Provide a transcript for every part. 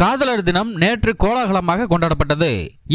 காதலர் தினம் நேற்று கோலாகலமாக கொண்டாடப்பட்டது.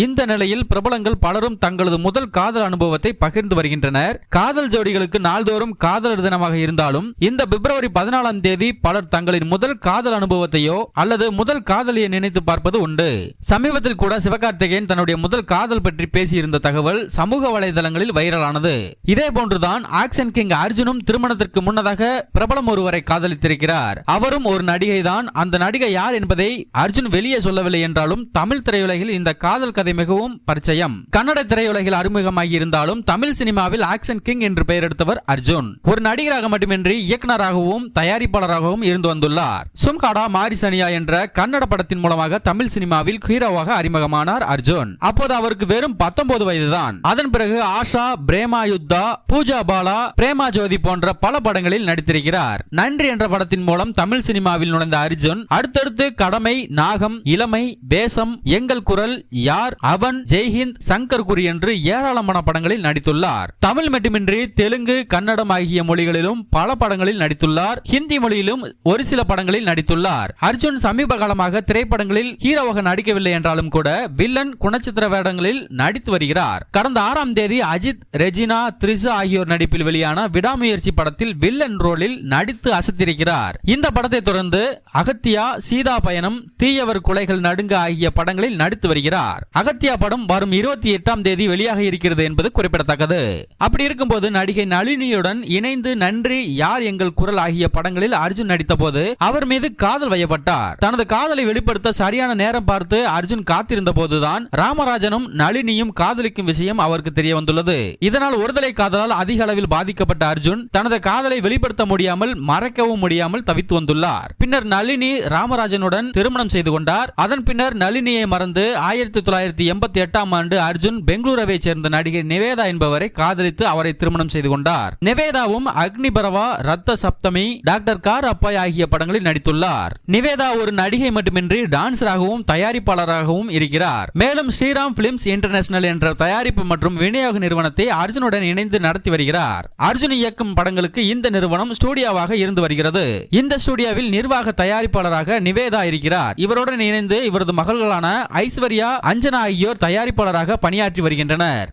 இந்த நிலையில் பிரபலங்கள் பலரும் தங்களது முதல் காதல் அனுபவத்தை பகிர்ந்து வருகின்றனர். காதல் ஜோடிகளுக்கு நாள்தோறும் காதலர் தினமாக இருந்தாலும் இந்த பிப்ரவரி பதினாலாம் தேதி பலர் தங்களின் முதல் காதல் அனுபவத்தையோ அல்லது முதல் காதலியை நினைத்து பார்ப்பது உண்டு. சமீபத்தில் கூட சிவகார்த்திகேயன் தன்னுடைய முதல் காதல் பற்றி பேசியிருந்த தகவல் சமூக வலைதளங்களில் வைரலானது. இதே போன்றுதான் ஆக்சன் கிங் அர்ஜுனும் திருமணத்திற்கு முன்னதாக பிரபலம் ஒருவரை காதலித்திருக்கிறார். அவரும் ஒரு நடிகை தான் அந்த நடிகை யார் என்பதை அர்ஜுன் வெளியே சொல்லவில்லை என்றாலும் தமிழ் திரையுலகில் இந்த காதல் கதை மிகவும் பரிச்சயம். கன்னட திரையுலகில் அறிமுகமாகி இருந்தாலும் தமிழ் சினிமாவில் ஆக்ஷன் கிங் என்று பெயர் எடுத்தவர் அர்ஜுன். ஒரு நடிகராக மட்டுமின்றி இயக்குநராகவும் தயாரிப்பாளராகவும் இருந்து வந்துள்ளார். சும்காடா மாரிசனியா என்ற கன்னட படத்தின் மூலமாக தமிழ் சினிமாவில் ஹீரோவாக அறிமுகமானார் அர்ஜுன். அப்போது அவருக்கு வெறும் 19 வயதுதான். அதன் பிறகு ஆஷா பிரேமா யுத்தா பூஜா பாலா பிரேமா ஜோதி போன்ற பல படங்களில் நடித்திருக்கிறார். நன்றி என்ற படத்தின் மூலம் தமிழ் சினிமாவில் நுழைந்த அர்ஜுன் அடுத்தடுத்து கடமை நாகம் இளமை தேசம் எங்கள் குரல் யார் அவன் ஜெய்ஹிந்த் சங்கர் குரி என்று ஏராளமான படங்களில் நடித்துள்ளார். தமிழ் மட்டுமின்றி தெலுங்கு கன்னடம் ஆகிய மொழிகளிலும் பல படங்களில் நடித்துள்ளார். ஹிந்தி மொழியிலும் ஒரு சில படங்களில் நடித்துள்ளார். அர்ஜுன் சமீப காலமாக திரைப்படங்களில் ஹீரோவாக நடிக்கவில்லை என்றாலும் கூட வில்லன் குணச்சித்திர வேடங்களில் நடித்து வருகிறார். கடந்த ஆறாம் தேதி அஜித் ரெஜினா த்ரிஷா ஆகியோர் நடிப்பில் வெளியான விடாமுயற்சி படத்தில் வில்லன் ரோலில் நடித்து அசத்திருக்கிறார். இந்த படத்தை தொடர்ந்து அகத்தியா சீதா பயணம் தீயவர் குலைகள் நடுங்க ஆகிய படங்களில் நடித்து வருகிறார். அகத்தியா படம் வரும் இருபத்தி எட்டாம் தேதி வெளியாக இருக்கிறது என்பது குறிப்பிடத்தக்கது. அப்படி இருக்கும்போது நடிகை நளினியுடன் இணைந்து நன்றி யார் எங்கள் குரல் ஆகிய படங்களில் அர்ஜுன் நடித்த போது அவர் மீது காதல் வயப்பட்டார். தனது காதலை வெளிப்படுத்த சரியான நேரம் பார்த்து அர்ஜுன் காத்திருந்த போதுதான் ராமராஜனும் நளினியும் காதலிக்கும் விஷயம் அவருக்கு தெரிய வந்துள்ளது. இதனால் ஒருதலை காதலால் அதிக அளவில் பாதிக்கப்பட்ட அர்ஜுன் தனது காதலை வெளிப்படுத்த முடியாமல் மறைக்கவும் முடியாமல் தவித்து வந்துள்ளார். பின்னர் நளினி ராமராஜனுடன் திருமணம் செய்து கொண்டார் அதன் பின்னர் நளினியை மறந்து ஆயிரத்தி தொள்ளாயிரத்தி எண்பத்தி எட்டாம் ஆண்டு அர்ஜுன் பெங்களூருவை சேர்ந்த நடிகை நிவேதா என்பவரை காதலித்து அவரை திருமணம் செய்து கொண்டார் நிவேதாவும் அக்னிபரவா ரத்த சப்தமி டாக்டர் கார் அப்பாய் ஆகிய படங்களில் நடித்துள்ளார். நிவேதா ஒரு நடிகை மட்டுமின்றி டான்சராகவும் தயாரிப்பாளராகவும் இருக்கிறார். மேலும் ஸ்ரீராம் பிலிம்ஸ் இன்டர்நேஷனல் என்ற தயாரிப்பு மற்றும் விநியோக நிறுவனத்தை அர்ஜுனுடன் இணைந்து நடத்தி வருகிறார். அர்ஜுன் இயக்கும் படங்களுக்கு இந்த நிறுவனம் ஸ்டூடியோவாக இருந்து வருகிறது. இந்த ஸ்டூடியோவில் நிர்வாக தயாரிப்பாளராக நிவேதா இருக்கிறார். இவர் இவருடன் இணைந்து இவரது மகள்களான ஐஸ்வர்யா அஞ்சனா ஆகியோர் தயாரிப்பாளராக பணியாற்றி வருகின்றனர்.